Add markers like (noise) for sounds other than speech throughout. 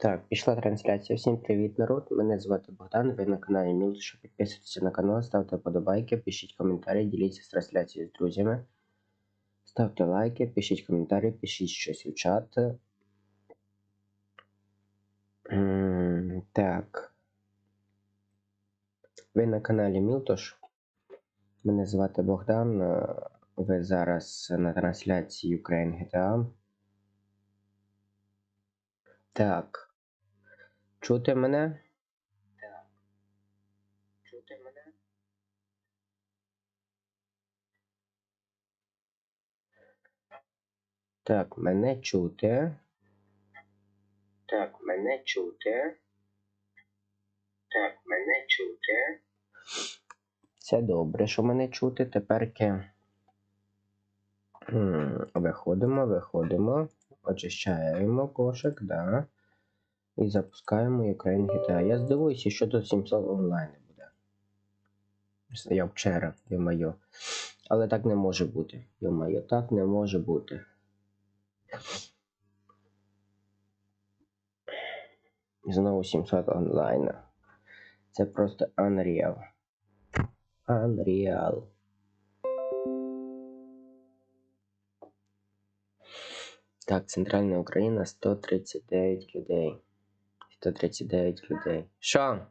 Так, пішла трансляція. Всім привіт, народ. Мене звати Богдан. Ви на каналі Мілша. Підписуйтесь на канал, ставте подобайки, пишіть коментарі, діліться з трансляцією з друзями. Ставте лайки, пишіть коментарі, пишіть щось у чат. Так. Ви на каналі Мілтош. Мене звати Богдан. Ви зараз на трансляції Ukraine GTA. Так. Чути мене? Так. Чути мене? Так, мене чути. Так, мене чути. Так, мене чути. Це добре, що мене чути. Теперки м, виходимо, виходимо, очищаємо кошик, да. І запускаємо Ukraine GTA. Я здивуюся, що тут 700 онлайн буде. Я вчора, йо-моє. Але так не може бути. Йо-моє, так не може бути. Знову 700 онлайн. Це просто Unreal. Unreal. Так, Центральна Україна 139 людей. 139 людей. Що?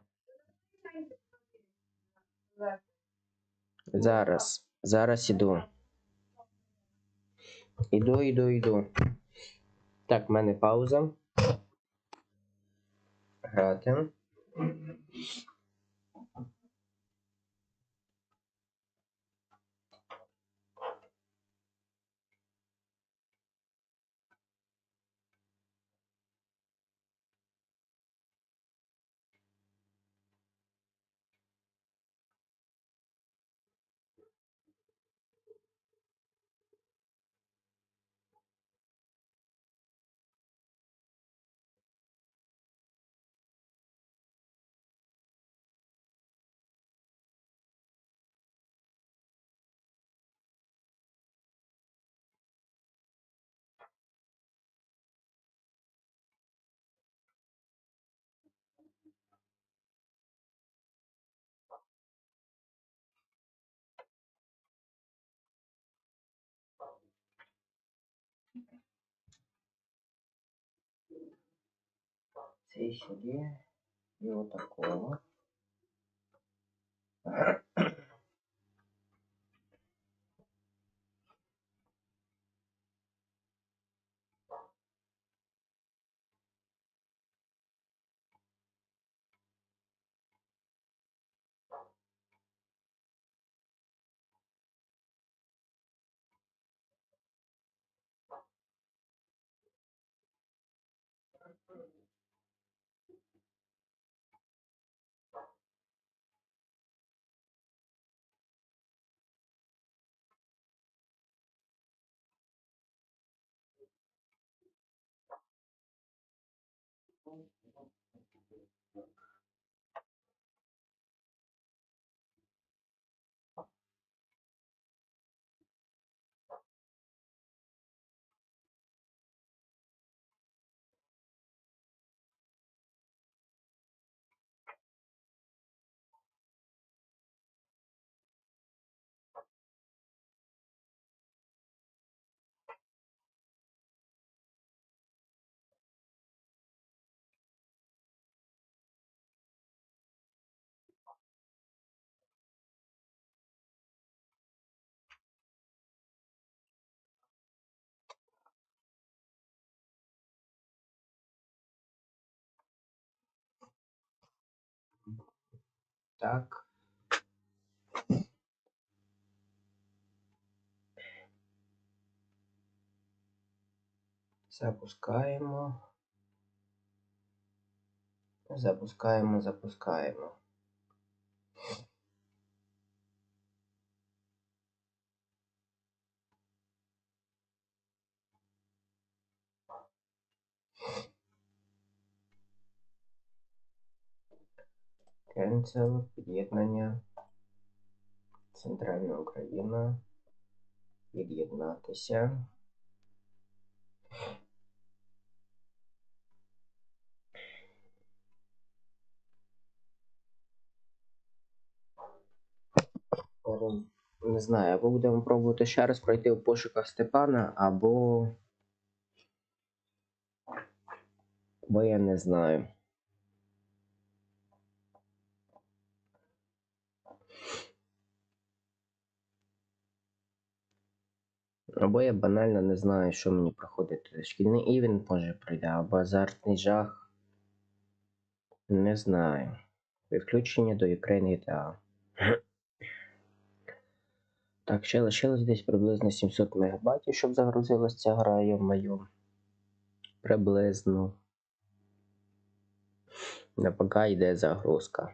Зараз. Зараз іду. Іду, іду, іду. Так, в мене пауза. Грати. Цей и вот отакого. よく分かる。Так. Запускаємо. Запускаємо, запускаємо. Кенцел, під'єднання, Центральна Україна, під'єднатися. Ем, не знаю, або будемо пробувати ще раз пройти у пошуках Степана, або... Бо я не знаю. Або я банально не знаю, що мені проходити. Шкільний івент може прийде, або азартний жах. Не знаю. Відключення до Ukraine (clears throat) GTA. Так, ще лишилось десь приблизно 700 МБ, щоб загрузилась ця гра, йо-моє. Приблизно. На поки йде загрузка.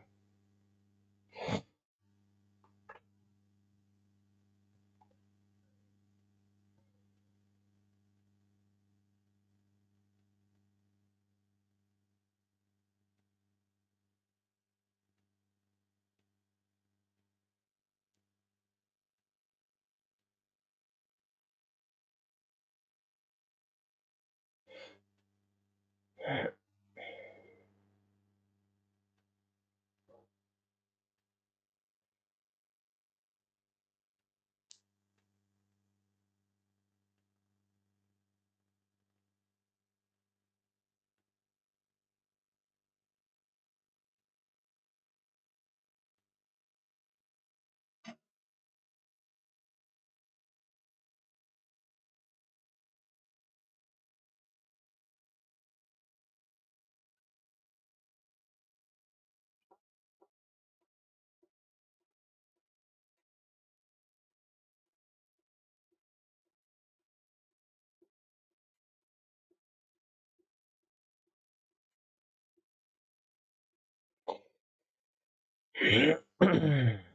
Mm-hmm.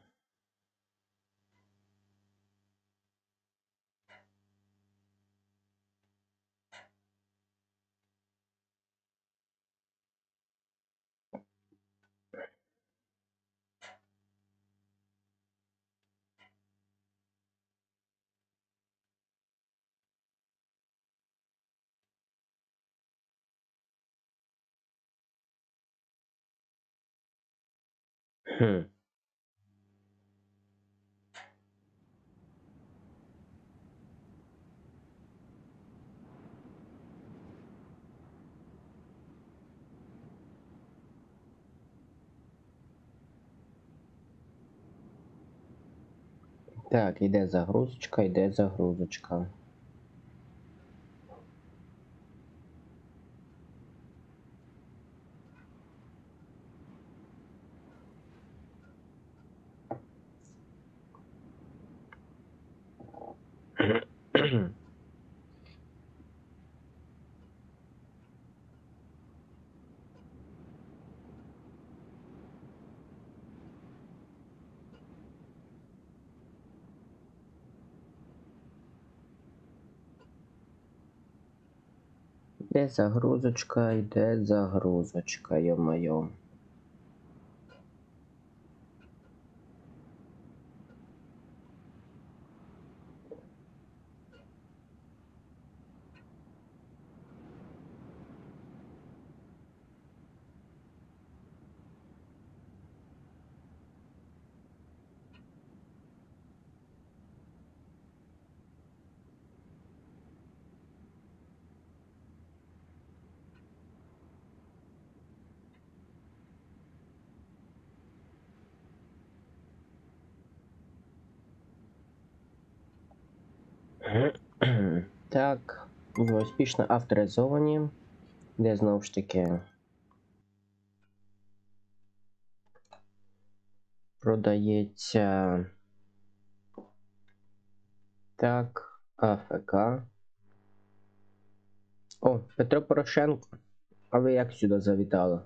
Так, іде загрузочка, йде загрузочка. Йде загрузочка, йде загрузочка, йо-моє. (clears throat) Так, успішно авторизовані, де знову ж таки продається так, АФК. О, Петро Порошенко. А ви як сюди завітали?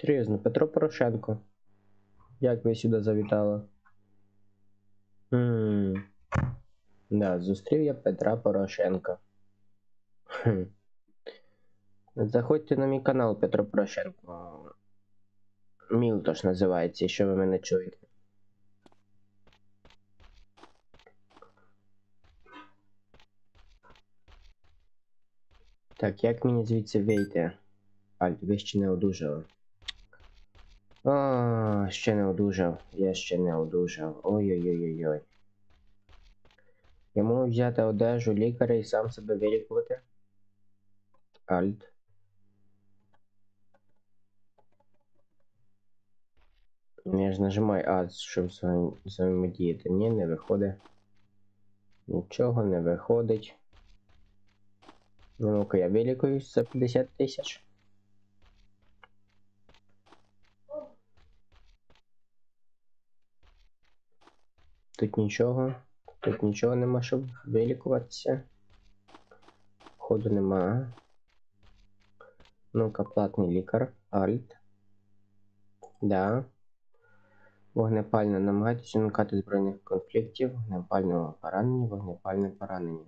Серйозно, Петро Порошенко. Як ви сюди завітали? Хм. Да, зустрів я Петра Порошенка. Хм. Заходьте на мій канал Петро Порошенко. Мілтош називається, якщо ви мене чуєте. Так, як мені звідси вийти? Альт, ви ще не одужали. А, ще не одужав. Я ще не одужав. Ой-ой-ой-ой-ой. Можу взяти одежу лікаря і сам себе вилікувати. Альт. Я ж нажимаю А, щоб взаєм- взаємодіяти. Ні, не виходить. Нічого не виходить. Ну, ну-ка, я вилікуюсь за 50 тисяч. Тут нічого. Тут нічого нема, щоб вилікуватися. Ходу нема. Ну-ка, платний лікар. Альт. Да. Вогнепальне намагайтеся уникати збройних конфліктів, вогнепального поранення, вогнепальне поранення.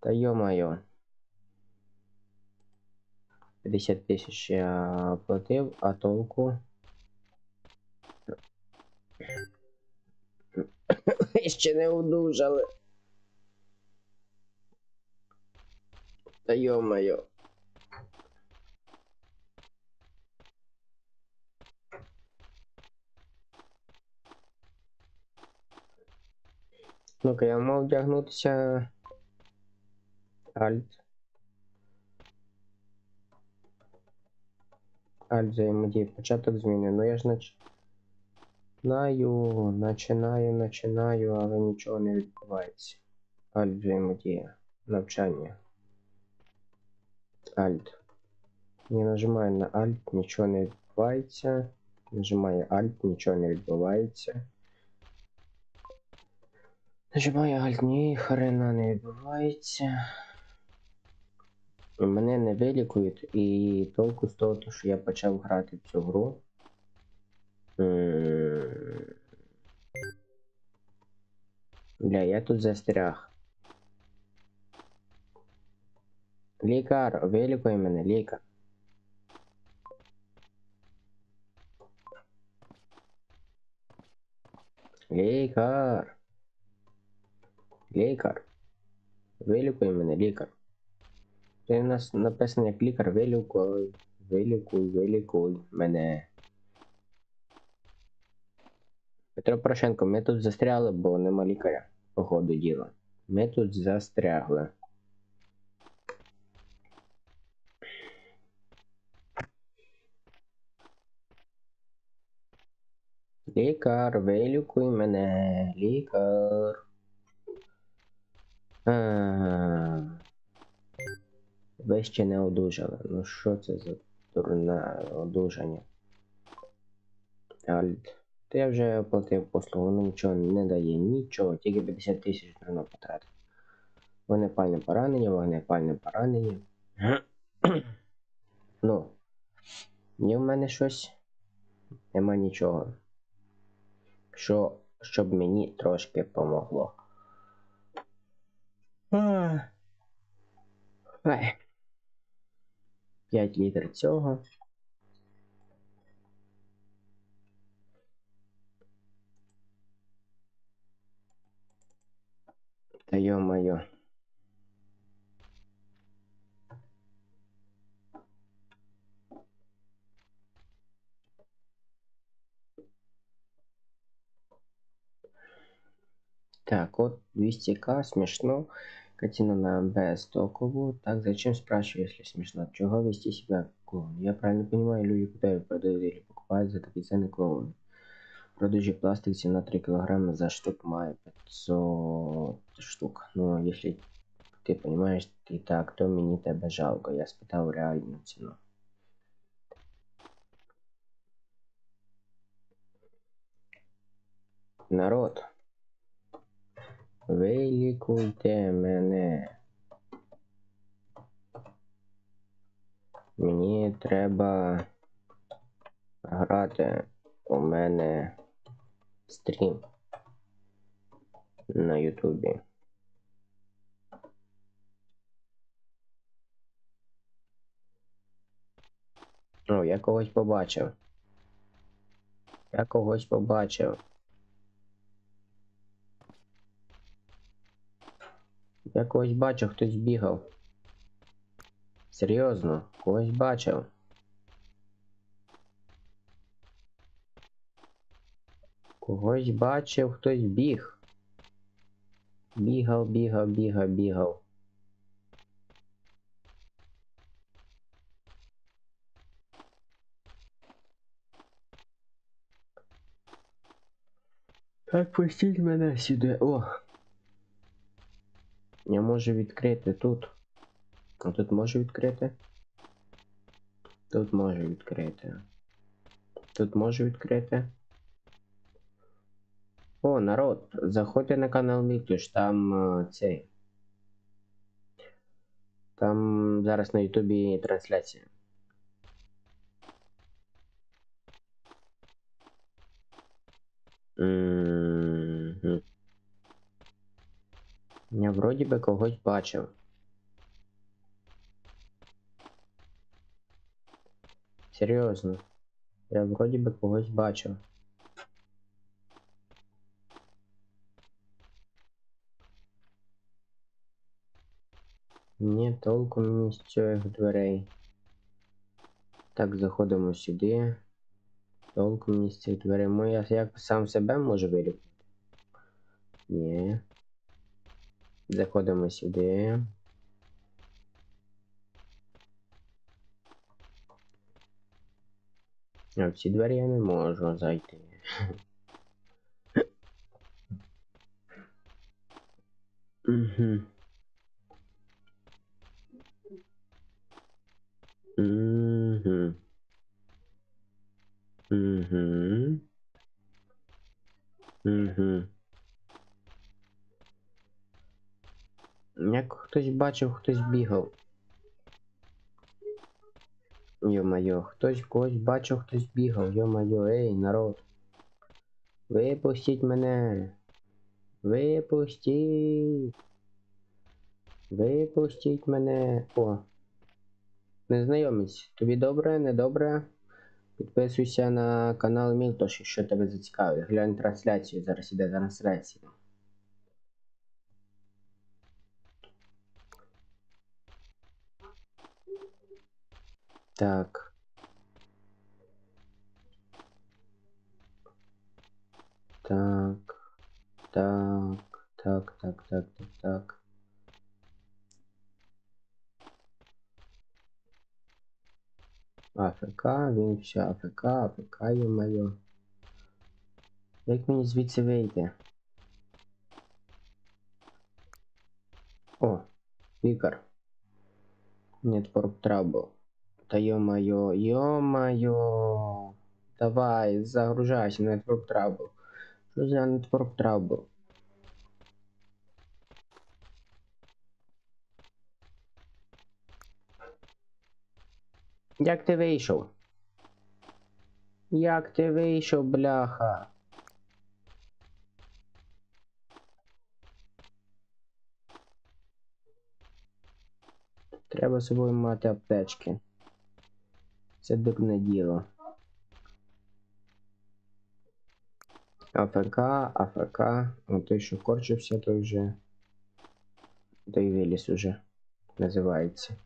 Та йо-майо. 50 тисяч я платив, а толку. Ще не одужали. Та йо-майо. Ну-ка, я мав вдягнутися. Альт. Альт взаємодії. Початок зміни. Ну я ж нач... Начинаю, начинаю, начинаю, але нічого не відбувається. Альт взаємодія. Навчання. Альт. Не нажимаю на Альт, нічого не відбувається. Нажимаю Альт, нічого не відбувається. Нажимаю Alt, ні, хрена не відбувається. Мене не вилікують, і толку з того, що я почав грати в цю гру. Бля, я тут застряг. Лікар, вилікуй мене, лікар. Лікар. Лікар. Вилікуй мене, лікар. Ти у нас написано як лікар, вилікуй, вилікуй, вилікуй мене. Петро Порошенко, ми тут застряли, бо нема лікаря, ходу діла. Ми тут застрягли. Лікар, вилікуй мене, лікар. А, Ви ще не одужали. Ну що це за дурне одужання? Альт. Та я вже оплатив послугу, воно нічого не дає, нічого, тільки 50 тисяч дурно потратив. Вогнепальне поранення, вогнепальне поранення. (clears throat) ну, є в мене щось. Нема нічого. Що, щоб мені трошки помогло. Ай. 5 літр цього. Та йо-моє. Так, от 200к, смешно. Катина на Б стоковую. Так, зачем спрашиваю, если смешно? Чего вести себя клоун? Я правильно понимаю, люди купают, продают или покупают за такие цены клоуны. Продажи пластик цена 3 килограмма за штук має 500 штук. Ну, если ти понимаешь, ти так, то мені тебе жалко. Я спитав реальну ціну. Народ. Вилікуйте мене. Мені треба грати. У мене стрім на Ютубі. О, я когось побачив. Я когось побачив. Я когось бачив, хтось бігав. Серйозно, когось бачив. Когось бачив, хтось біг. Бігав, бігав, бігав, бігав. Так, пустіть мене сюди. О! Я можу відкрити тут. А тут можу відкрити? Тут можу відкрити. Тут можу відкрити. О, народ, заходьте на канал Міктуш, там е, цей. Там зараз на Ютубі трансляція. Мгм. Я вроді би когось бачив. Серйозно. Я вроді би когось бачив. Ні, толку мені з цих дверей. Так, заходимо сюди. Толку мені з цих дверей. Мо я як сам себе можу вилікувати? Ні. Заходимо сюди. А в ці двері я не можу зайти. Угу. Угу. Угу. Угу. Як хтось бачив, хтось бігав. Йо-майо, хтось когось бачив, хтось бігав. Йо-майо, ей, народ. Випустіть мене. Випустіть. Випустіть мене. О. Незнайомець, тобі добре, недобре? Підписуйся на канал Мілтош, якщо тебе зацікавить. Глянь трансляцію, зараз іде трансляція. Так. Так. Так. Так, так, так, так, так. АФК, він все АФК, АФК, ё-моё. Як мені звідси вийти? О, лікар. Network Trouble. Та ё-моё, ё-моё. Давай, загружайся, Network Trouble. Що за Network Trouble? Як ти вийшов? Як ти вийшов, бляха? Треба з собою мати аптечки. Це дурне діло. АФК, АФК. Ну той, що корчився, той вже. Той виліз уже. Називається.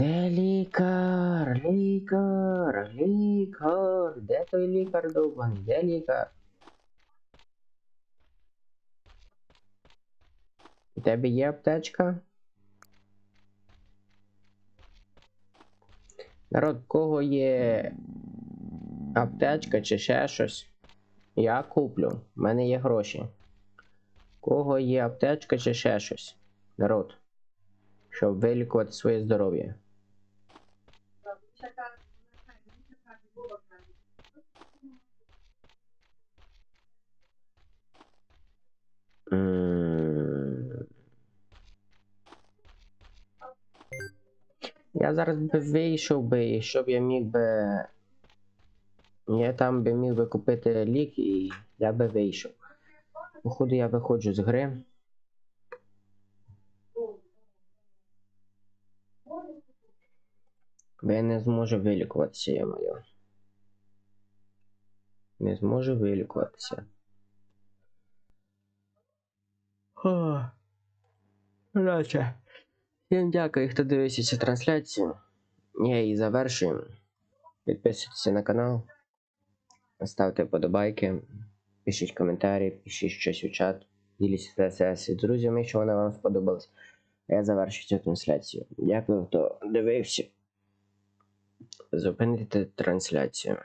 Де лікар? Лікар, лікар. Де той лікар довбаний? Де лікар? У тебе є аптечка? Народ, кого є аптечка чи ще щось? Я куплю. У мене є гроші. Кого є аптечка чи ще щось? Народ. Щоб вилікувати своє здоров'я. Я зараз би вийшов би, щоб я міг би. Я там би міг би купити лік і я би вийшов. Походу я виходжу з гри. Бо я не зможу вилікуватися, я моє. Не зможу вилікуватися. Короче. Всім дякую, хто дивився цю трансляцію. Я її завершую. Підписуйтесь на канал. ставте подобайки, пишіть коментарі, пишіть щось у чат, діліться ТСС з друзями, якщо вона вам сподобалась. А я завершу цю трансляцію. Дякую, хто дивився. Зупинити трансляцію.